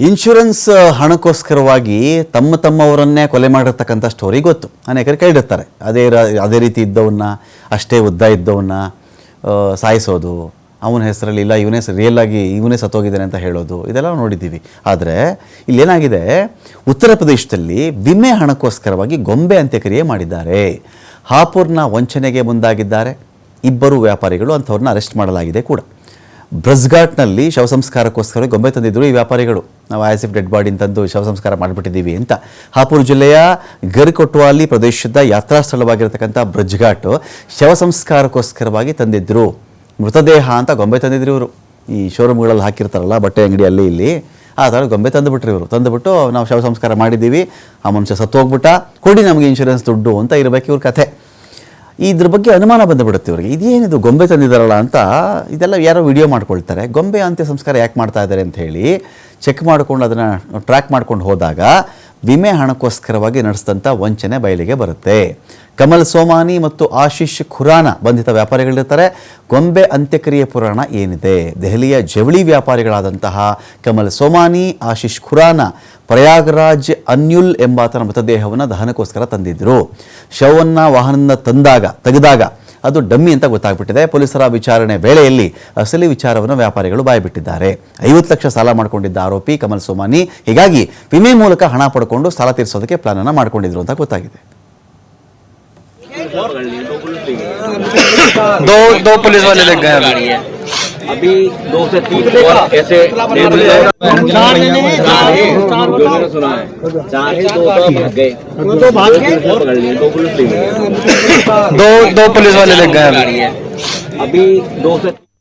Insurance ಹಣಕ್ಕೋಸ್ಕರವಾಗಿ ತಮ್ಮ ತಮ್ಮವರನ್ನೇ ಕೊಲೆ ಮಾಡಿರ್ತಕ್ಕಂಥ ಸ್ಟೋರಿ ಗೊತ್ತು. ಅನೇಕರು ಕೇಳಿರ್ತಾರೆ. ಅದೇ ಅದೇ ರೀತಿ ಇದ್ದವನ್ನ, ಅಷ್ಟೇ ಉದ್ದ ಇದ್ದವನ್ನ ಸಾಯಿಸೋದು, ಅವನ ಹೆಸರಲ್ಲಿ ಇಲ್ಲ, ಇವನೇ ರಿಯಲ್ ಆಗಿ ಇವನೇ ಸತ್ತೋಗಿದ್ದಾನೆ ಅಂತ ಹೇಳೋದು, ಇದೆಲ್ಲ ನೋಡಿದ್ದೀವಿ. ಆದರೆ, ಇಲ್ಲೇನಾಗಿದೆ? ಉತ್ತರ ಪ್ರದೇಶದಲ್ಲಿ ವಿಮೆ ಹಣಕ್ಕೋಸ್ಕರವಾಗಿ ಗೊಂಬೆ ಅಂತ್ಯಕ್ರಿಯೆ ಮಾಡಿದ್ದಾರೆ. ಹಾಪುರ್ನ ವಂಚನೆಗೆ ಮುಂದಾಗಿದ್ದಾರೆ. ಇಬ್ಬರು ವ್ಯಾಪಾರಿಗಳು ಅಂಥವ್ರನ್ನ ಅರೆಸ್ಟ್ ಮಾಡಲಾಗಿದೆ ಕೂಡ. ಬ್ರಸ್ಘಾಟ್ನಲ್ಲಿ ಶವ ಸಂಸ್ಕಾರಕ್ಕೋಸ್ಕರ ಗೊಂಬೆ ತಂದಿದ್ದರು ಈ ವ್ಯಾಪಾರಿಗಳು. ನಾವು ಆಸಿಫ್ ಡೆಡ್ ಬಾಡಿ ತಂದು ಶವ ಸಂಸ್ಕಾರ ಮಾಡಿಬಿಟ್ಟಿದ್ದೀವಿ ಅಂತ. ಹಾಪುರ್ ಜಿಲ್ಲೆಯ ಗರ್ಕೊಟ್ವಾಲಿ ಪ್ರದೇಶದ ಯಾತ್ರಾ ಸ್ಥಳವಾಗಿರತಕ್ಕಂಥ ಬ್ರಜ್ಘಾಟ್ ಶವ ಸಂಸ್ಕಾರಕ್ಕೋಸ್ಕರವಾಗಿ ತಂದಿದ್ದರು ಮೃತದೇಹ ಅಂತ ಗೊಂಬೆ ತಂದಿದ್ರು ಇವರು. ಈ ಶೋರೂಮ್ಗಳಲ್ಲಿ ಹಾಕಿರ್ತಾರಲ್ಲ, ಬಟ್ಟೆ ಅಂಗಡಿ ಅಲ್ಲಿ ಇಲ್ಲಿ. ಆ ಥರ ಗೊಂಬೆ ತಂದುಬಿಟ್ರು ಇವರು. ತಂದುಬಿಟ್ಟು ನಾವು ಶವ ಸಂಸ್ಕಾರ ಮಾಡಿದ್ದೀವಿ. ಆ ಮನುಷ್ಯ ಸತ್ತು ಹೋಗ್ಬಿಟ್ಟ ಕೊಡಿ ನಮಗೆ ಇನ್ಶೂರೆನ್ಸ್ ದುಡ್ಡು ಅಂತ ಇರಬೇಕು ಇವ್ರ ಕಥೆ. ಇದ್ರ ಬಗ್ಗೆ ಅನುಮಾನ ಬಂದುಬಿಡುತ್ತೆ ಇವರಿಗೆ. ಇದೇನಿದು ಗೊಂಬೆ ತಂದಿದ್ದಾರಲ್ಲ ಅಂತ ಇದೆಲ್ಲ ಯಾರೋ ವಿಡಿಯೋ ಮಾಡ್ಕೊಳ್ತಾರೆ. ಗೊಂಬೆ ಅಂತ್ಯ ಸಂಸ್ಕಾರ ಯಾಕೆ ಮಾಡ್ತಾ ಇದ್ದಾರೆ ಅಂತ ಹೇಳಿ ಚೆಕ್ ಮಾಡಿಕೊಂಡು ಅದನ್ನು ಟ್ರ್ಯಾಕ್ ಮಾಡ್ಕೊಂಡು ಹೋದಾಗ ವಿಮೆ ಹಣಕ್ಕೋಸ್ಕರವಾಗಿ ನಡೆಸಿದಂಥ ವಂಚನೆ ಬಯಲಿಗೆ ಬರುತ್ತೆ. ಕಮಲ್ ಸೋಮಾನಿ ಮತ್ತು ಆಶೀಶ್ ಖುರಾನ ಬಂಧಿತ ವ್ಯಾಪಾರಿಗಳಿರ್ತಾರೆ. ಗೊಂಬೆ ಅಂತ್ಯಕ್ರಿಯೆ ಪುರಾಣ ಏನಿದೆ? ದೆಹಲಿಯ ಜವಳಿ ವ್ಯಾಪಾರಿಗಳಾದಂತಹ ಕಮಲ್ ಸೋಮಾನಿ ಆಶೀಶ್ ಖುರಾನ, ಪ್ರಯಾಗರಾಜ್ ಅನ್ಯುಲ್ ಎಂಬಾತನ ಮೃತದೇಹವನ್ನು ದಹನಕ್ಕೋಸ್ಕರ ತಂದಿದ್ದರು ಶವವನ್ನು ವಾಹನದಿಂದ ತಂದಾಗ, ತೆಗೆದಾಗ ಅದು ಡಮ್ಮಿ ಅಂತ ಗೊತ್ತಾಗ್ಬಿಟ್ಟಿದೆ. ಪೊಲೀಸರ ವಿಚಾರಣೆ ವೇಳೆಯಲ್ಲಿ ಅಸಲಿ ವಿಚಾರವನ್ನು ವ್ಯಾಪಾರಿಗಳು ಬಾಯ್ಬಿಟ್ಟಿದ್ದಾರೆ. ಐವತ್ತು ಲಕ್ಷ ಸಾಲ ಮಾಡಿಕೊಂಡಿದ್ದ ಆರೋಪಿ ಕಮಲ್ ಸೋಮಾನಿ ಹೀಗಾಗಿ ವಿಮೆ ಮೂಲಕ ಹಣ ಪಡ್ಕೊಂಡು ಸಾಲ ತೀರಿಸೋದಕ್ಕೆ ಪ್ಲಾನ್ ಅನ್ನ ಮಾಡ್ಕೊಂಡಿದ್ರು ಅಂತ ಗೊತ್ತಾಗಿದೆ. दो दो जो मैंने सुना। है चार ही दो भाग गए। तो भाग गए। पकड़ लिए दो पुलिस दो दो पुलिस वाले लग गए। अभी दो से